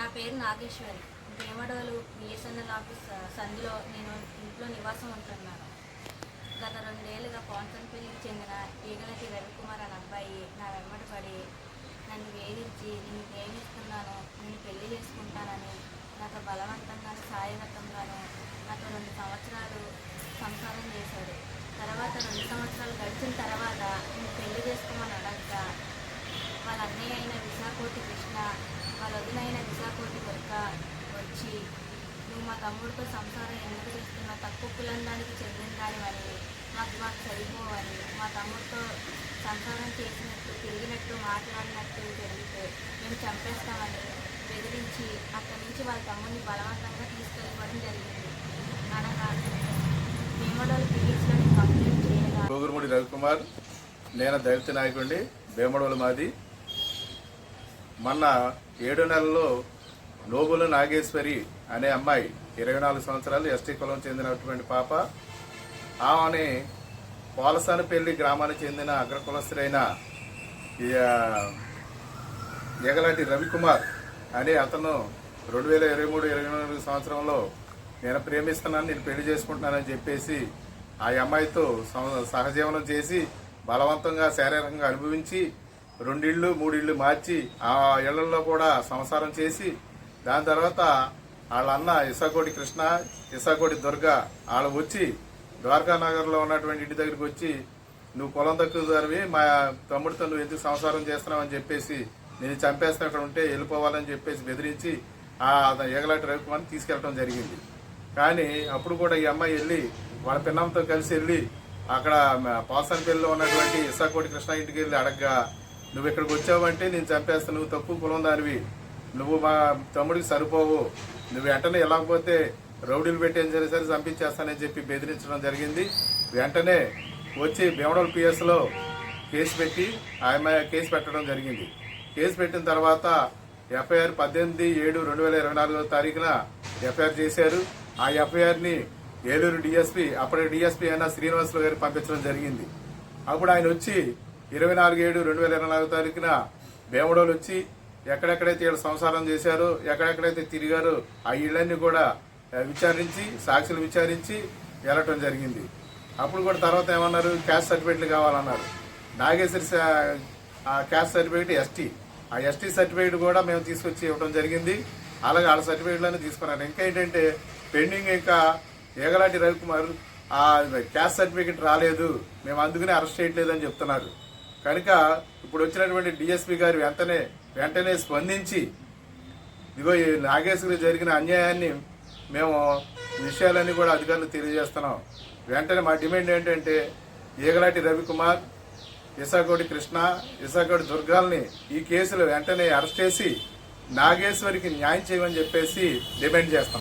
నా పేరు Nageswari. Bhimadolu BSNL office సంధిలో నేను ఇంట్లో నివాసం ఉంటున్నాను. గత రెండేళ్ళుగా పోన్సన్పల్లికి చెందిన ఈగలకి రవికుమార్ అనే అబ్బాయి నా వెంబడి పడి నన్ను వేధించి నేను ప్రేమిస్తున్నాను నేను పెళ్ళి చేసుకుంటానని నాతో బలవంతంగా సాయగతంగాను నాతో రెండు సంవత్సరాలు సంసారం చేశాడు. తర్వాత రెండు సంవత్సరాలు గడిచిన తర్వాత నేను పెళ్ళి చేసుకోమని అడగ వాళ్ళ అన్నయ్య అయిన విశాఖోటి కృష్ణ వాళ్ళ వదినైన విశాఖోటి దుర్గ వచ్చి నువ్వు మా తమ్ముడితో సంసారం ఎందుకు చేస్తున్నా తక్కువ కులందానికి చెందిన దానివని మాకు మాకు చదివిపోవని మా తమ్ముడితో సంసారం చేసినట్టు తిరిగినట్టు మాట్లాడినట్టు జరిగితే మేము చంపేస్తామని బెదిరించి అక్కడి నుంచి వాళ్ళ తమ్ముడిని బలవంతంగా తీసుకెళ్ళిపోవడం జరిగింది. అనగా భీమడోలు పిలిచినట్టు కంప్లైంట్ చేయగా గోగురుముడి రవికుమార్ నేను దళిత నాయకుడిని భీమడోలు మాది. మొన్న ఏడు నెలల్లో నోబుల నాగేశ్వరి అనే అమ్మాయి ఇరవై నాలుగు సంవత్సరాలు ఎస్టీ కులం చెందినటువంటి పాప. ఆమె పోలసానపల్లి గ్రామానికి చెందిన అగ్రకులస్తుడైన ఎగలాంటి రవికుమార్ అనే అతను రెండు వేల ఇరవై మూడు ఇరవై నాలుగు సంవత్సరంలో నేను ప్రేమిస్తున్నాను నేను పెళ్ళి చేసుకుంటున్నానని చెప్పేసి ఆ అమ్మాయితో సహజీవనం చేసి బలవంతంగా శారీరకంగా అనుభవించి రెండిళ్ళు మూడిళ్ళు మార్చి ఆ ఇళ్ళలో కూడా సంసారం చేసి దాని తర్వాత వాళ్ళ అన్న ఇసాకోటి కృష్ణ ఇసాకోటి దుర్గ వాళ్ళు వచ్చి ద్వారకా నగర్లో ఉన్నటువంటి ఇంటి దగ్గరికి వచ్చి నువ్వు పొలం దక్కుదానివి మా తమ్ముడితో నువ్వు ఎందుకు సంసారం చేస్తున్నావు? అని చెప్పేసి నేను చంపేస్తాను అక్కడ ఉంటే వెళ్ళిపోవాలని చెప్పేసి బెదిరించి ఆ ఏగలాంటి రవికుమార్ని తీసుకెళ్ళడం జరిగింది. కానీ అప్పుడు కూడా ఈ అమ్మాయి వెళ్ళి వాళ్ళ పిన్నంతో కలిసి వెళ్ళి అక్కడ పాసన్పల్లిలో ఉన్నటువంటి ఇసాకోటి కృష్ణ ఇంటికి వెళ్ళి అడగ్గా నువ్వు ఇక్కడికి వచ్చావంటే నేను చంపేస్తాను. నువ్వు తక్కువ కులం దానివి. నువ్వు మా తమ్ముడికి సరిపోవు. నువ్వు వెంటనే వెళ్ళకపోతే రౌడీలు పెట్టేం సరే సరే చంపించేస్తానని చెప్పి బెదిరించడం జరిగింది. వెంటనే వచ్చి భీమడోల్ పిఎస్లో కేసు పెట్టి ఆమె కేసు పెట్టడం జరిగింది. కేసు పెట్టిన తర్వాత ఎఫ్ఐఆర్ పద్దెనిమిది ఏడు రెండు వేల ఇరవై నాలుగో తారీఖున ఎఫ్ఐఆర్ చేశారు. ఆ ఎఫ్ఐఆర్ని ఏలూరు డిఎస్పీ అప్పటి డిఎస్పీ అయిన శ్రీనివాసులు గారికి పంపించడం జరిగింది. అప్పుడు ఆయన వచ్చి ఇరవై నాలుగు ఏడు రెండు వేల ఇరవై నాలుగు తారీఖున భీమడోలు వచ్చి ఎక్కడెక్కడైతే వీళ్ళు సంసారం చేశారో ఎక్కడెక్కడైతే తిరిగారో ఆ ఇళ్ళన్ని కూడా విచారించి సాక్షులు విచారించి వెళ్ళటం జరిగింది. అప్పుడు కూడా తర్వాత ఏమన్నారు? క్యాస్ట్ సర్టిఫికెట్లు కావాలన్నారు. నాగేశ్వరి ఆ క్యాస్ట్ సర్టిఫికేట్ ఎస్టీ. ఆ ఎస్టీ సర్టిఫికేట్ కూడా మేము తీసుకొచ్చి ఇవ్వడం జరిగింది. అలాగే వాళ్ళ సర్టిఫికేట్లన్నీ తీసుకున్నారు. ఇంకా ఏంటంటే పెండింగ్ ఇంకా ఏగలాంటి రవికుమార్ ఆ క్యాస్ట్ సర్టిఫికేట్ రాలేదు. మేము అందుకనే అరెస్ట్ చేయట్లేదని చెప్తున్నారు. కనుక ఇప్పుడు వచ్చినటువంటి డిఎస్పీ గారు వెంటనే వెంటనే స్పందించి ఇదిగో ఈ నాగేశ్వరి జరిగిన అన్యాయాన్ని మేము విషయాలన్నీ కూడా అధికారులకు తెలియజేస్తున్నాం. వెంటనే మా డిమాండ్ ఏంటంటే ఈగలాటి రవికుమార్ ఇసాగోడి కృష్ణ ఇసాగోడి దుర్గాల్ని ఈ కేసులో వెంటనే అరెస్ట్ చేసి నాగేశ్వరికి న్యాయం చేయమని చెప్పేసి డిమాండ్ చేస్తాం.